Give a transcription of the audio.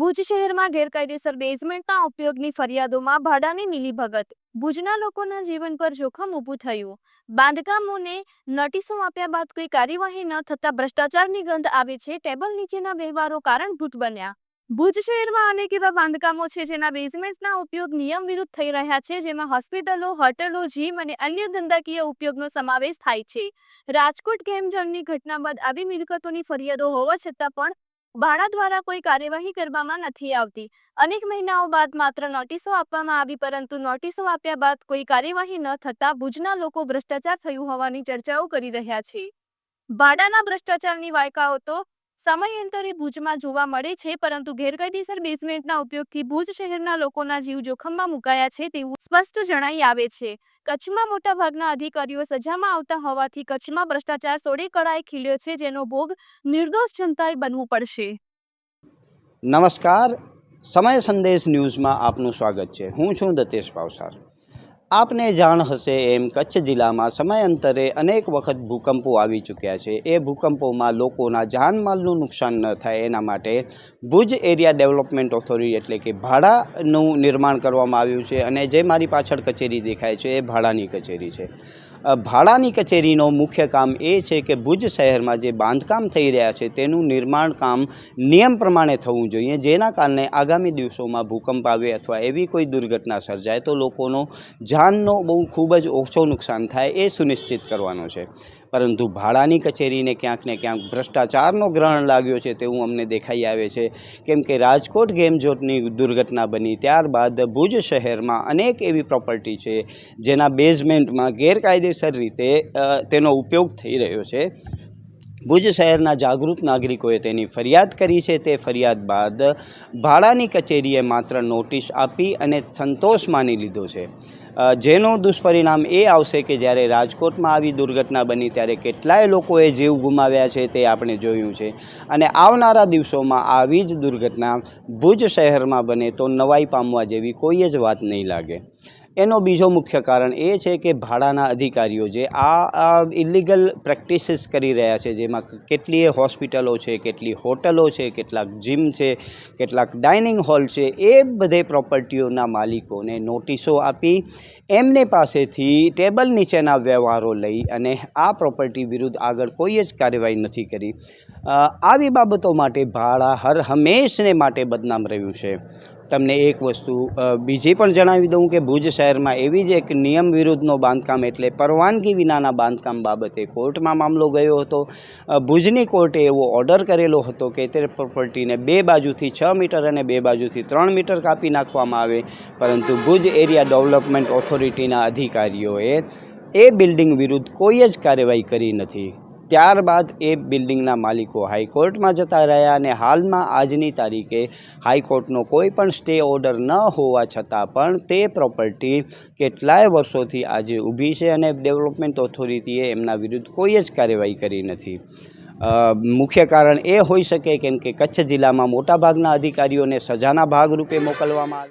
ભુજ શહેરમાં ગેરકાયદેસર બેઝમેન્ટના ઉપયોગની ફરિયાદોમાં ભાડાની મિલીભગત. ભુજના લોકોના જીવન પર જોખમ ઊભું થયું. બાંધકામોને નોટિસો આપ્યા બાદ કોઈ કાર્યવાહી ન થતા ભ્રષ્ટાચારની ગંધ આવે છે, ટેબલ નીચેના વ્યવહારો કારણભૂત બન્યા. ભુજ શહેરમાં અનેક એવા બાંધકામો છે, જેના બેઝમેન્ટના ઉપયોગ નિયમ વિરુદ્ધ થઈ રહ્યા છે, જેમાં હોસ્પિટલો, હોટલો, જીમ અને અન્ય ધંધાકીય ઉપયોગનો સમાવેશ થાય છે. રાજકોટ ગેમ ઘટના બાદ આવી મિલકતોની ફરિયાદો હોવા છતાં પણ ભાડા દ્વારા કોઈ કાર્યવાહી કરવામાં નથી આવતી. અનેક મહિનાઓ બાદ માત્ર નોટિસો આપવામાં આવી, પરંતુ નોટિસો આપ્યા બાદ કોઈ કાર્યવાહી ન થતા ભુજના લોકો ભ્રષ્ટાચાર થયું હોવાની ચર્ચાઓ કરી રહ્યા છે. ભાડાના ભ્રષ્ટાચારની વાયકાઓ તો સમયાંતરે ભુજમાં જોવા મળે છે, પરંતુ ગેરકાયદેસર બેઝમેન્ટના ઉપયોગથી ભુજ શહેરના લોકોના જીવ જોખમમાં મુકાયા છે તેવું સ્પષ્ટ જણાઈ આવે છે. કચ્છમાં મોટાભાગના અધિકારીઓ સજામાં આવતા હોવાથી કચ્છમાં ભ્રષ્ટાચાર સોળે કળાએ ખીલ્યો છે, જેનો ભોગ નિર્દોષ જનતાએ બનવું પડશે. નમસ્કાર. સમય સંદેશ ન્યૂઝમાં આપનું સ્વાગત છે. હું છું દતેશ પાવસાર. આપને જાણ હશે એમ કચ્છ જિલ્લામાં સમયાંતરે અનેક વખત ભૂકંપો આવી ચૂક્યા છે. એ ભૂકંપોમાં લોકોના જાનમાલનું નુકસાન ન થાય એના માટે ભુજ એરિયા ડેવલપમેન્ટ ઓથોરિટી એટલે કે ભાડાનું નિર્માણ કરવામાં આવ્યું છે અને જે મારી પાછળ કચેરી દેખાય છે એ ભાડાની કચેરી છે. ભાડાની કચેરીનો મુખ્ય કામ એ છે કે ભુજ શહેરમાં જે બાંધકામ થઈ રહ્યા છે તેનું નિર્માણ કામ નિયમ પ્રમાણે થવું જોઈએ. જેના કારણે આગામી દિવસોમાં ભૂકંપ આવે અથવા એવી કોઈ દુર્ઘટના સર્જાય તો લોકોનો જાનનો બહુ ખૂબ જ ઓછો નુકસાન થાય એ સુનિશ્ચિત કરવાનો છે. પરંતુ ભાડાની કચેરીને ક્યાંક ને ક્યાંક ભ્રષ્ટાચારનો ગ્રહણ લાગ્યો છે તેવું અમને દેખાઈ આવે છે. કેમ કે રાજકોટ ગેમઝોનની દુર્ઘટના બની ત્યારબાદ ભુજ શહેરમાં અનેક એવી પ્રોપર્ટી છે જેના બેઝમેન્ટમાં ગેરકાયદેસર રીતે તેનો ઉપયોગ થઈ રહ્યો છે. ભુજ શહેરના જાગૃત નાગરિકોએ તેની ફરિયાદ કરી છે. તે ફરિયાદ બાદ ભાડાની કચેરીએ માત્ર નોટિસ આપી અને સંતોષ માની લીધો છે. જેનું દુષ્પરિણામ એ આવશે કે જ્યારે રાજકોટમાં આવી દુર્ઘટના બની ત્યારે કેટલાય લોકોએ જીવ ગુમાવ્યા છે તે આપણે જોયું છે. અને આવનારા દિવસોમાં આવી જ દુર્ઘટના ભુજ શહેરમાં બને તો નવાઈ પામવા જેવી કોઈ જ વાત નહીં લાગે. એનો બીજો મુખ્ય કારણ એ છે કે ભાડાના અધિકારીઓ જે આ ઇલીગલ પ્રેક્ટિસીસ કરી રહ્યા છે, જેમાં કેટલીય હોસ્પિટલો છે, કેટલી હોટલો છે, કેટલાક જીમ છે, કેટલાક ડાઇનિંગ હોલ છે, એ બધે પ્રોપર્ટીઓના માલિકોને નોટિસો આપી, એમને પાસેથી ટેબલ નીચેના વ્યવહારો લઈ અને આ પ્રોપર્ટી વિરુદ્ધ આગળ કોઈ જ કાર્યવાહી નથી કરી. આવી બાબતો માટે ભાડા હર હંમેશને માટે બદનામ રહ્યું છે. તમને એક વસ્તુ બીજી પણ જણાવી દઉં કે ભુજ શહેરમાં એવી જ એક નિયમ વિરુદ્ધનો બાંધકામ એટલે પરવાનગી વિનાના બાંધકામ બાબતે કોર્ટમાં મામલો ગયો હતો. ભુજની કોર્ટે એવો ઓર્ડર કરેલો હતો કે તે પ્રોપર્ટીને બે બાજુથી છ મીટર અને બે બાજુથી ત્રણ મીટર કાપી નાખવામાં આવે, પરંતુ ભુજ એરિયા ડેવલપમેન્ટ ઓથોરિટીના અધિકારીઓએ એ બિલ્ડિંગ વિરુદ્ધ કોઈ જ કાર્યવાહી કરી નથી. ત્યારબાદ એ બિલ્ડિંગના માલિકો હાઈકોર્ટમાં જતા રહ્યા અને હાલમાં આજની તારીખે હાઈકોર્ટનો કોઈ પણ સ્ટે ઓર્ડર ન હોવા છતાં પણ તે પ્રોપર્ટી કેટલાય વર્ષોથી આજે ઊભી છે અને ડેવલપમેન્ટ ઓથોરિટીએ એમના વિરુદ્ધ કોઈ જ કાર્યવાહી કરી નથી. મુખ્ય કારણ એ હોઈ શકે કેમ કે કચ્છ જિલ્લામાં મોટાભાગના અધિકારીઓને સજાના ભાગરૂપે મોકલવામાં આવે